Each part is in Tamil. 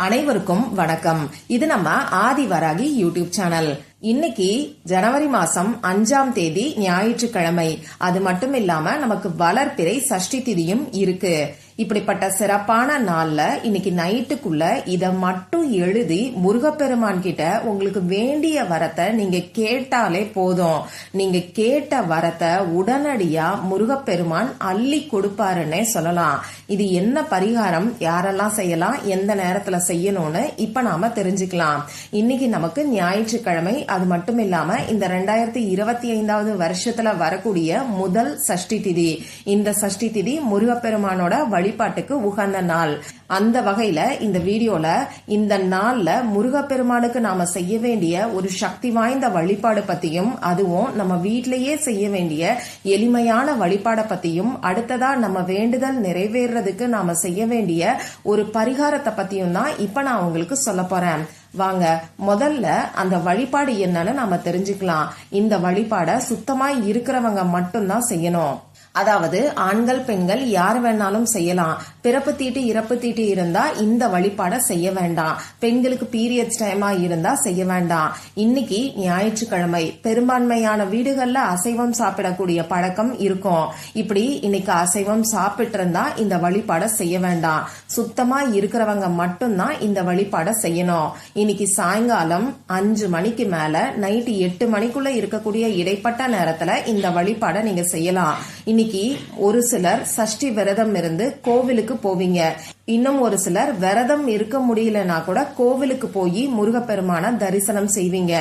அனைவருக்கும் வணக்கம். இது நம்ம ஆதி வராகி யூடியூப் சேனல். இன்னைக்கு ஜனவரி மாசம் அஞ்சாம் தேதி ஞாயிற்றுக்கிழமை. அது மட்டும் இல்லாம நமக்கு வளர்ப்பிறை சஷ்டி திதியும் இருக்கு. இப்படிப்பட்ட சிறப்பான நாள்ல இன்னைக்கு நைட்டுக்குள்ள இத மட்டும் எழுதி முருகப்பெருமான் கிட்ட உங்களுக்கு வேண்டிய வரத்தை நீங்க கேட்டாலே போதும். நீங்க கேட்ட வரத்தை உடனடியா முருகப்பெருமான் அள்ளி கொடுப்பாருன்னே சொல்லலாம். இது என்ன பரிகாரம்? யாரெல்லாம் செய்யலாம்? எந்த நேரத்துல செய்யணும்னு இப்ப நாம தெரிஞ்சுக்கலாம். இன்னைக்கு நமக்கு ஞாயிற்றுக்கிழமை. அது மட்டும் இல்லாம இந்த ரெண்டாயிரத்தி இருபத்தி ஐந்தாவது வருஷத்துல வரக்கூடிய முதல் சஷ்டி திதி. இந்த சஷ்டி திதி முருகப்பெருமானோட வழி வழிபாட்டுக்கு உகந்த நாள். அந்த வகையில இந்த வீடியோல இந்த நாள்ல முருகப்பெருமானுக்கு நாம செய்ய வேண்டிய ஒரு சக்தி வாய்ந்த வழிபாடு பத்தியும் அதுவும் நம்ம வீட்டிலேயே செய்ய வேண்டிய எளிமையான வழிபாட பத்தியும் அடுத்ததா நம்ம வேண்டுதல் நிறைவேறதுக்கு நாம செய்ய வேண்டிய ஒரு பரிகாரத்தை பத்தியும் தான் இப்ப நான் உங்களுக்கு சொல்ல போறேன். வாங்க முதல்ல அந்த வழிபாடு என்னன்னு நாம தெரிஞ்சுக்கலாம். இந்த வழிபாட சுத்தமாய் இருக்கிறவங்க மட்டும்தான் செய்யணும். அதாவது ஆண்கள் பெண்கள் யார் வேணாலும் செய்யலாம். பிறப்பு தீட்டு இறப்பு தீட்டு இருந்தா இந்த வழிபாட செய்ய வேண்டாம். பெண்களுக்கு பீரியட்ஸ் டைமா இருந்தா செய்ய வேண்டாம். இன்னைக்கு ஞாயிற்றுக்கிழமை. பெரும்பான்மையான வீடுகள்ல அசைவம் சாப்பிடக்கூடிய பழக்கம் இருக்கும். இப்படி இன்னைக்கு அசைவம் சாப்பிட்டு இருந்தா இந்த வழிபாட செய்ய வேண்டாம். சுத்தமா இருக்கிறவங்க மட்டும்தான் இந்த வழிபாட செய்யணும். இன்னைக்கு சாயங்காலம் அஞ்சு மணிக்கு மேல நைட்டு எட்டு மணிக்குள்ள இருக்கக்கூடிய இடைப்பட்ட நேரத்துல இந்த வழிபாட நீங்க செய்யலாம். இன்னைக்கு ஒரு சிலர் சஷ்டி விரதம் இருந்து கோவிலுக்கு போவீங்க. இன்னும் ஒரு சிலர் விரதம் இருக்க முடியலனா கூட கோவிலுக்கு போய் முருகப்பெருமான தரிசனம் செய்வீங்க.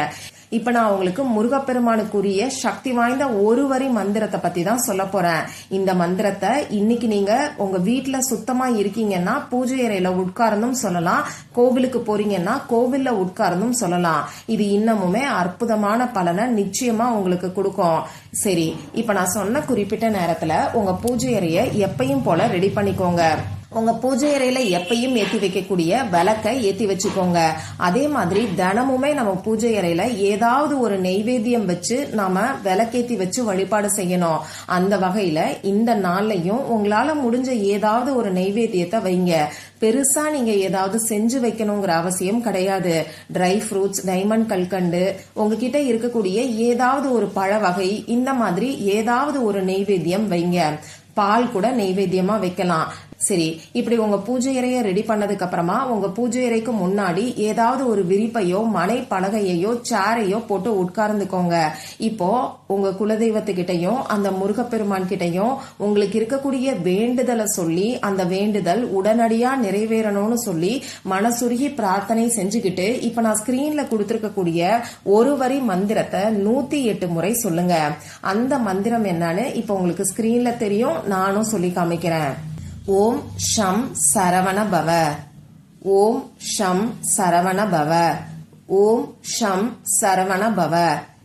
இப்ப நான் உங்களுக்கு முருகப்பெருமானுக்குரிய சக்தி வாய்ந்த ஒரு வரி மந்திரத்தை பத்தி தான் சொல்ல போறேன். இந்த மந்திரத்தை இன்னைக்கு நீங்க உங்க வீட்டுல சுத்தமா இருக்கீங்கன்னா பூஜை அறையில உட்கார்ந்தும் சொல்லலாம். கோவிலுக்கு போறீங்கன்னா கோவில்ல உட்கார்ந்தும் சொல்லலாம். இது இன்னமுமே அற்புதமான பலனை நிச்சயமா உங்களுக்கு கொடுக்கும். சரி இப்ப நான் சொன்ன குறிப்பிட்ட நேரத்துல உங்க பூஜை அறைய எப்பையும் போல ரெடி பண்ணிக்கோங்க. உங்க பூஜை அறையில எப்பயும் ஏத்தி வைக்கக்கூடிய விளக்கை ஏத்தி வச்சுக்கோங்க. அதே மாதிரி தினமுமே நம்ம பூஜை அறையில ஏதாவது ஒரு நெய்வேத்தியம் வச்சு நாம விளக்கேத்தி வச்சு வழிபாடு செய்யணும். அந்த வகையில இந்த நாள்லயும் உங்களால முடிஞ்ச ஏதாவது ஒரு நெய்வேத்தியத்தை வைங்க. பெருசா நீங்க ஏதாவது செஞ்சு வைக்கணுங்கிற அவசியம் கிடையாது. ட்ரை ஃப்ரூட்ஸ் டைமண்ட் கல்கண்டு உங்ககிட்ட இருக்கக்கூடிய ஏதாவது ஒரு பழ வகை இந்த மாதிரி ஏதாவது ஒரு நெய்வேத்தியம் வைங்க. பால் கூட நெய்வேத்தியமா வைக்கலாம். சரி இப்படி உங்க பூஜை அறைய ரெடி பண்ணதுக்கு அப்புறமா உங்க பூஜை அறைக்கு முன்னாடி ஏதாவது ஒரு விரிப்பையோ மனை பலகையோ சேரையோ போட்டு உட்கார்ந்துக்கோங்க. இப்போ உங்க குலதெய்வத்துக்கிட்டையும் அந்த முருகப்பெருமான் கிட்டையும் உங்களுக்கு இருக்கக்கூடிய வேண்டுதலை சொல்லி அந்த வேண்டுதல் உடனடியா நிறைவேறணும்னு சொல்லி மனசுருகி பிரார்த்தனை செஞ்சுக்கிட்டு இப்ப நான் ஸ்கிரீன்ல கொடுத்திருக்கக்கூடிய ஒரு வரி மந்திரத்தை நூத்தி எட்டு முறை சொல்லுங்க. அந்த மந்திரம் என்னன்னு இப்ப உங்களுக்கு ஸ்கிரீன்ல தெரியும் நானும் சொல்லி காமிக்கிறேன். ஓம் ஷம் சரவண பவ ஓம் ஷம் சரவண பவ ஓம் ஷம் சரவண பவ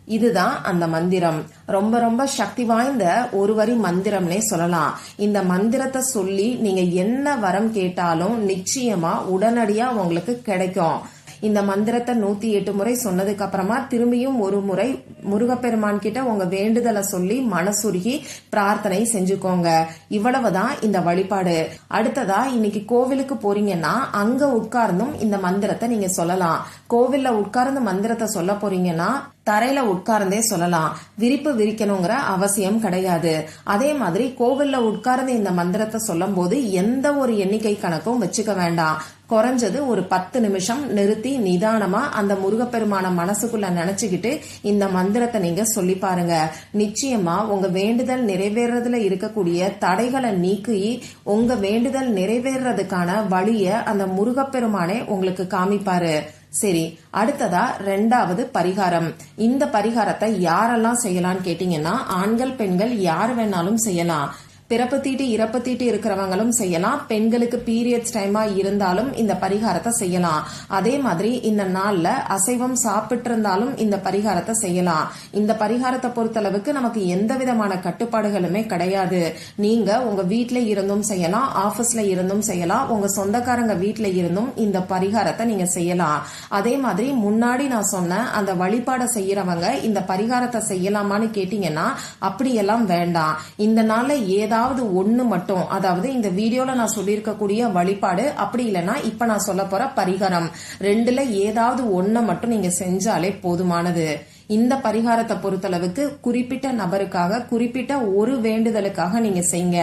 இதுதான் அந்த மந்திரம். ரொம்ப ரொம்ப சக்தி வாய்ந்த ஒரு வரி மந்திரம்னே சொல்லலாம். இந்த மந்திரத்தை சொல்லி நீங்க என்ன வரம் கேட்டாலும் நிச்சயமா உடனடியா உங்களுக்கு கிடைக்கும். இந்த மந்திரத்தை நூத்தி எட்டு முறை சொன்னதுக்கு அப்புறமா திரும்பியும் ஒரு முறை முருகப்பெருமான் கிட்ட உங்க வேண்டுதலை சொல்லி மனசுருகி பிரார்த்தனை செஞ்சுக்கோங்க. இவ்வளவுதான் இந்த வழிபாடு. அடுத்ததா இன்னைக்கு கோவிலுக்கு போறீங்கன்னா அங்க உட்கார்ந்தும் இந்த மந்திரத்தை நீங்க சொல்லலாம். கோவில்ல உட்கார்ந்து மந்திரத்தை சொல்ல போறீங்கன்னா தரையில உட்கார்ந்தே சொல்லலாம். விரிப்பு விரிக்கணுங்கிற அவசியம் கிடையாது. அதே மாதிரி கோவில்ல உட்கார்ந்து இந்த மந்திரத்தை சொல்லும் போது எந்த ஒரு எண்ணிக்கை கணக்கும் வச்சுக்க வேண்டாம். குறைஞ்சது ஒரு பத்து நிமிஷம் நிறுத்தி நிதானமா அந்த முருகப்பெருமான மனசுக்குள்ள நினைச்சுக்கிட்டு இந்த மந்திரத்தை நீங்க சொல்லி பாருங்க. நிச்சயமா உங்க வேண்டுதல் நிறைவேறதுல இருக்கக்கூடிய தடைகளை நீக்கி உங்க வேண்டுதல் நிறைவேறதுக்கான வழிய அந்த முருகப்பெருமானே உங்களுக்கு காமிப்பாரு. சரி அடுத்ததா ரெண்டாவது பரிகாரம். இந்த பரிகாரத்தை யாரெல்லாம் செய்யலாம்னு கேட்டீங்கன்னா ஆண்கள் பெண்கள் யார் வேணாலும் செய்யலாம். பிறப்பு தீட்டு இறப்பு தீட்டு இருக்கிறவங்களும் செய்யலாம். பெண்களுக்கு பீரியட்ஸ் டைமா இருந்தாலும் இந்த பரிகாரத்தை செய்யலாம். அதே மாதிரி இந்த நாள்ல அசைவம் சாப்பிட்டு இருந்தாலும் இந்த பரிகாரத்தை செய்யலாம். இந்த பரிகாரத்தை பொறுத்தளவுக்கு நமக்கு எந்த விதமான கட்டுப்பாடுகளுமே கிடையாது. நீங்க உங்க வீட்டுல இருந்தும் செய்யலாம் ஆபீஸ்ல இருந்தும் செய்யலாம் உங்க சொந்தக்காரங்க வீட்டுல இருந்தும் இந்த பரிகாரத்தை நீங்க செய்யலாம். அதே மாதிரி முன்னாடி நான் சொன்ன அந்த வழிபாடை செய்யறவங்க இந்த பரிகாரத்தை செய்யலாமான்னு கேட்டீங்கன்னா அப்படியெல்லாம் வேண்டாம். இந்த நாள்ல ஏதாவது ஏதாவது ஒண்ணு மட்டும் அதாவது இந்த வீடியோல நான் சொல்லியிருக்கக்கூடிய வழிபாடு அப்படி இல்லைன்னா இப்ப நான் சொல்ல போற பரிகாரம். ரெண்டுல ஏதாவது ஒண்ண மட்டும் நீங்க செஞ்சாலே போதுமானது. இந்த பரிகாரத்தை பொறுத்தளவுக்கு குறிப்பிட்ட நபருக்காக குறிப்பிட்ட ஒரு வேண்டுதலுக்காக நீங்க செய்யுங்க.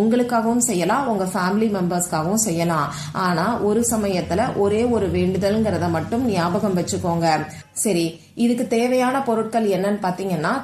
உங்களுக்காகவும் செய்யலாம் உங்க ஃபேமிலி மெம்பர்ஸ்க்காகவும் செய்யலாம். ஆனா ஒரு சமயத்துல ஒரே ஒரு வேண்டுதல்ங்கிறத மட்டும் ஞாபகம் வச்சுக்கோங்க. சரி இதுக்கு தேவையான பொருட்கள் என்னன்னு பாத்தீங்கன்னா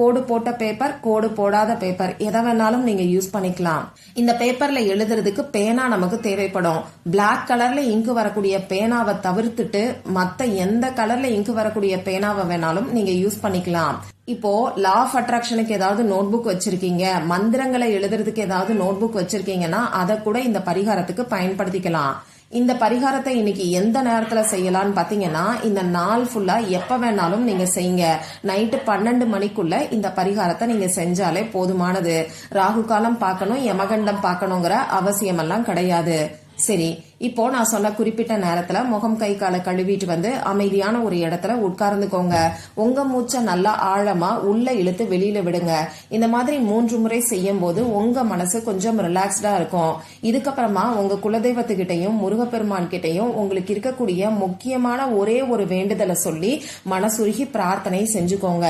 கோடு போட்ட பேப்பர் கோடு போடாத பேப்பர் எதை வேணாலும் நீங்க யூஸ் பண்ணிக்கலாம். இந்த பேப்பர்ல எழுதுறதுக்கு பேனா நமக்கு தேவைப்படும். பிளாக் கலர்ல இங்கு வரக்கூடிய பேனாவை தவிர்த்துட்டு மத்த எந்த கலர்ல இங்கு வரக்கூடிய பேனாவை வேணாலும் நீங்க யூஸ் பண்ணிக்கலாம். இப்போ லா ஆஃப் அட்ராக்ஷனுக்கு ஏதாவது நோட்புக் வச்சிருக்கீங்க. மந்திரங்களை எழுதுறதுக்கு ஏதாவது நோட்புக் வச்சிருக்கீங்கன்னா அதை கூட இந்த பரிகாரத்துக்கு பயன்படுத்திக்கலாம். இந்த பரிகாரத்தை இன்னைக்கு எந்த நேரத்துல செய்யலாம்னு பாத்தீங்கன்னா இந்த நாள் ஃபுல்லா எப்ப வேணாலும் நீங்க செய்யுங்க. நைட்டு பன்னெண்டு மணிக்குள்ள இந்த பரிகாரத்தை நீங்க செஞ்சாலே போதுமானது. ராகு காலம் பார்க்கணும் யமகண்டம் பார்க்கணுங்கிற அவசியம் எல்லாம் கிடையாது. சரி இப்போ நான் சொன்ன குறிப்பிட்ட நேரத்துல முகம் கை காலை கழுவிட்டு வந்து அமைதியான ஒரு இடத்துல உட்கார்ந்துக்கோங்க. உங்க மூச்சை நல்லா ஆழமா உள்ள இழுத்து வெளியில விடுங்க. இந்த மாதிரி மூன்று முறை செய்யும் போது உங்க மனசு கொஞ்சம் ரிலாக்ஸ்டா இருக்கும். இதுக்கப்புறமா உங்க குலதெய்வத்துக்கிட்டையும் முருகப்பெருமான் கிட்டையும் உங்களுக்கு இருக்கக்கூடிய முக்கியமான ஒரே ஒரு வேண்டுதலை சொல்லி மனசுருகி பிரார்த்தனை செஞ்சுக்கோங்க.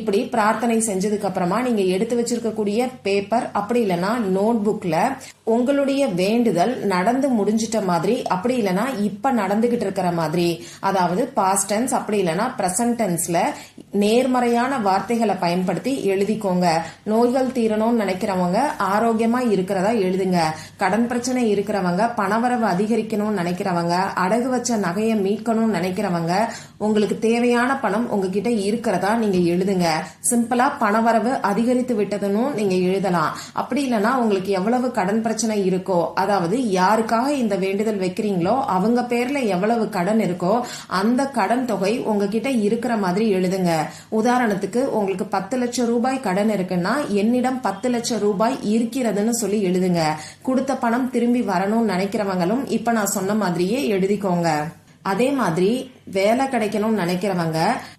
இப்படி பிரார்த்தனை செஞ்சதுக்கு அப்புறமா நீங்க எடுத்து வச்சிருக்கக்கூடிய பேப்பர் அப்படி இல்லைன்னா நோட் புக்ல உங்களுடைய வேண்டுதல் நடந்து முடிஞ்சிட்ட மாதிரி அப்படி இல்லைன்னா இப்ப நடந்துகிட்டு இருக்கிற மாதிரி. அதாவது பாஸ்ட் டென்ஸ் அப்படி இல்லைன்னா பிரசன்ட் டென்ஸ்ல நேர்மறையான வார்த்தைகளை பயன்படுத்தி எழுதிக்கோங்க. நோய்கள் தீரணும்னு நினைக்கிறவங்க ஆரோக்கியமா இருக்கிறதா எழுதுங்க. கடன் பிரச்சனை இருக்கிறவங்க பணவரவு அதிகரிக்கணும்னு நினைக்கிறவங்க அடகு வச்ச நகையை மீட்கணும்னு நினைக்கிறவங்க உங்களுக்கு தேவையான பணம் உங்ககிட்ட இருக்கிறதா நீங்க எழுதுங்க. சிம்பிளா பணவரவு அதிகரித்து விட்டதுன்னு நீங்க எழுதலாம். அப்படி இல்லைன்னா உங்களுக்கு எவ்வளவு கடன் பிரச்சனை இருக்கோ அதாவது யாருக்காக இந்த வேண்டுதல் வைக்கிறீங்களோ அவங்க பேர்ல எவ்வளவு கடன் இருக்கோ அந்த கடன் தொகை உங்ககிட்ட இருக்கிற மாதிரி எழுதுங்க. உதாரணத்துக்கு உங்களுக்கு பத்து லட்சம் ரூபாய் கடன் இருக்குன்னா என்னிடம் பத்து லட்சம் ரூபாய் இருக்கிறதுன்னு சொல்லி எழுதுங்க. கொடுத்த பணம் திரும்பி வரணும்னு நினைக்கிறவங்களும் இப்ப நான் சொன்ன மாதிரியே எழுதிக்கோங்க. அதே மாதிரி வேலை கிடைக்கணும்னு நினைக்கிறவங்க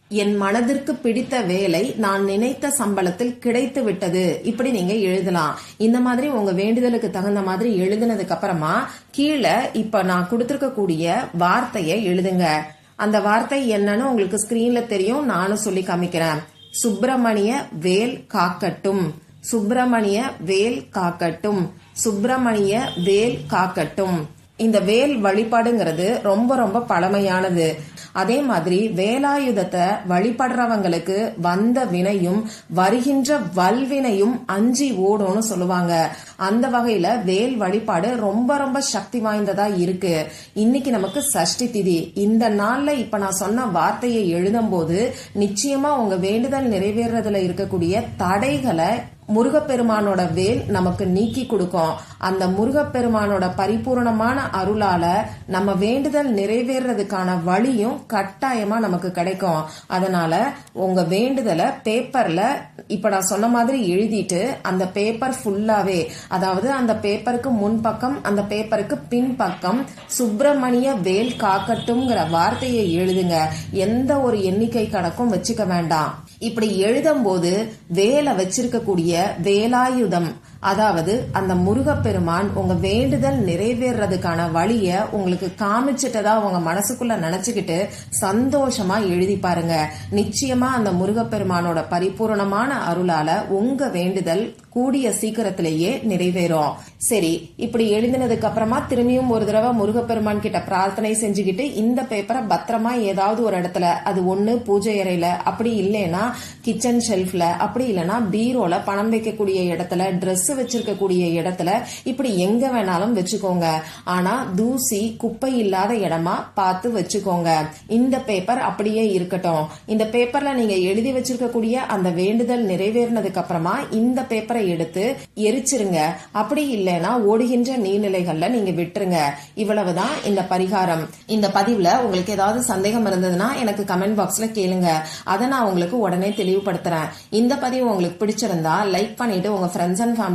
என் மனதிற்கு பிடித்த வேலை நான் நினைத்த சம்பளத்தில் கிடைத்து விட்டது. இப்படி நீங்க எழுதலாம். இந்த மாதிரி உங்க வேண்டுதலுக்கு தகுந்த மாதிரி எழுதுனதுக்கு அப்புறமா கீழே இப்ப நான் கொடுத்திருக்கக்கூடிய வார்த்தையை எழுதுங்க. அந்த வார்த்தை என்னன்னு உங்களுக்கு ஸ்கிரீன்ல தெரியும். நானும் சொல்லி காமிக்கிறேன். சுப்பிரமணிய வேல் காக்கட்டும். சுப்பிரமணிய வேல் காக்கட்டும். சுப்பிரமணிய வேல் காக்கட்டும். இந்த வேல் வழிபாடுங்கிறது ரொம்ப ரொம்ப பழமையானது. அதே மாதிரி வேலாயுதத்தை வழிபடுறவங்களுக்கு வந்த வினையும் வருகின்ற வல்வினையும் அஞ்சி ஓடும்னு சொல்லுவாங்க. அந்த வகையில வேல் வழிபாடு ரொம்ப ரொம்ப சக்தி வாய்ந்ததா இருக்கு. இன்னைக்கு நமக்கு சஷ்டி திதி. இந்த நாள்ல இப்ப நான் சொன்ன வார்த்தையை எழுதும் போது நிச்சயமா உங்க வேண்டுதல் நிறைவேறதுல இருக்கக்கூடிய தடைகளை முருகப்பெருமானோட வேல் நமக்கு நீக்கி கொடுக்கும். அந்த முருகப்பெருமானோட பரிபூரணமான அருளால நம்ம வேண்டுதல் நிறைவேறதுக்கான வழியும் கட்டாயமா நமக்கு கிடைக்கும். அதனால உங்க வேண்டுதலை பேப்பர்ல இப்ப நான் சொன்ன மாதிரி எழுதிட்டு அந்த பேப்பர் ஃபுல்லாவே அதாவது அந்த பேப்பருக்கு முன்பக்கம் அந்த பேப்பருக்கு பின்பக்கம் சுப்பிரமணிய வேல் காக்கட்டும்ங்கிற வார்த்தையை எழுதுங்க. எந்த ஒரு எண்ணிக்கை கணக்கும் வச்சுக்க வேண்டாம். இப்படி எழுதும்போது வேலை வச்சிருக்கக்கூடிய வேலாயுதம் அதாவது அந்த முருகப்பெருமான் உங்க வேண்டுதல் நிறைவேறதுக்கான வழிய உங்களுக்கு காமிச்சிட்டதா உங்க மனசுக்குள்ள நினைச்சுக்கிட்டு சந்தோஷமா எழுதி பாருங்க. நிச்சயமா அந்த முருகப்பெருமானோட பரிபூரணமான அருளால உங்க வேண்டுதல் கூடிய சீக்கிரத்திலேயே நிறைவேறும். சரி இப்படி எழுதினதுக்கு அப்புறமா திரும்பியும் ஒரு தடவை முருகப்பெருமான் கிட்ட பிரார்த்தனை செஞ்சுக்கிட்டு இந்த பேப்பரை பத்திரமா ஏதாவது ஒரு இடத்துல அது ஒண்ணு பூஜை அறையில அப்படி இல்லைன்னா கிச்சன் ஷெல்ஃப்ல அப்படி இல்லைன்னா பீரோல பணம் வைக்கக்கூடிய இடத்துல ட்ரெஸ் Dress வச்சிருக்கக்கூடிய இடத்துல இப்படி எங்க வேணாலும் வச்சுக்கோங்க. ஆனா தூசி குப்பை இல்லாத இடமா பார்த்து வச்சுக்கோங்க. இந்த பேப்பர் அப்படியே இருக்கட்டும். இந்த பேப்பர்ல நீங்க எழுதி வச்சிருக்கக்கூடிய அந்த வேண்டுதல் நிறைவேறினதுக்கு அப்புறமா இந்த பேப்பரை எடுத்து எரிச்சிருங்க. அப்படி இல்லைன்னா ஓடுகின்ற நீர்நிலைகள்ல நீங்க விட்டுருங்க. இவ்வளவுதான் இந்த பரிகாரம். இந்த பதிவுல உங்களுக்கு ஏதாவது சந்தேகம் இருந்ததுன்னா எனக்கு கமெண்ட் பாக்ஸ்ல கேளுங்க. அதை நான் உங்களுக்கு உடனே தெளிவுபடுத்துறேன். இந்த பதிவு உங்களுக்கு பிடிச்சிருந்தா லைக் பண்ணிட்டு உங்க ஃப்ரெண்ட்ஸ் அண்ட் ஃபேமிலி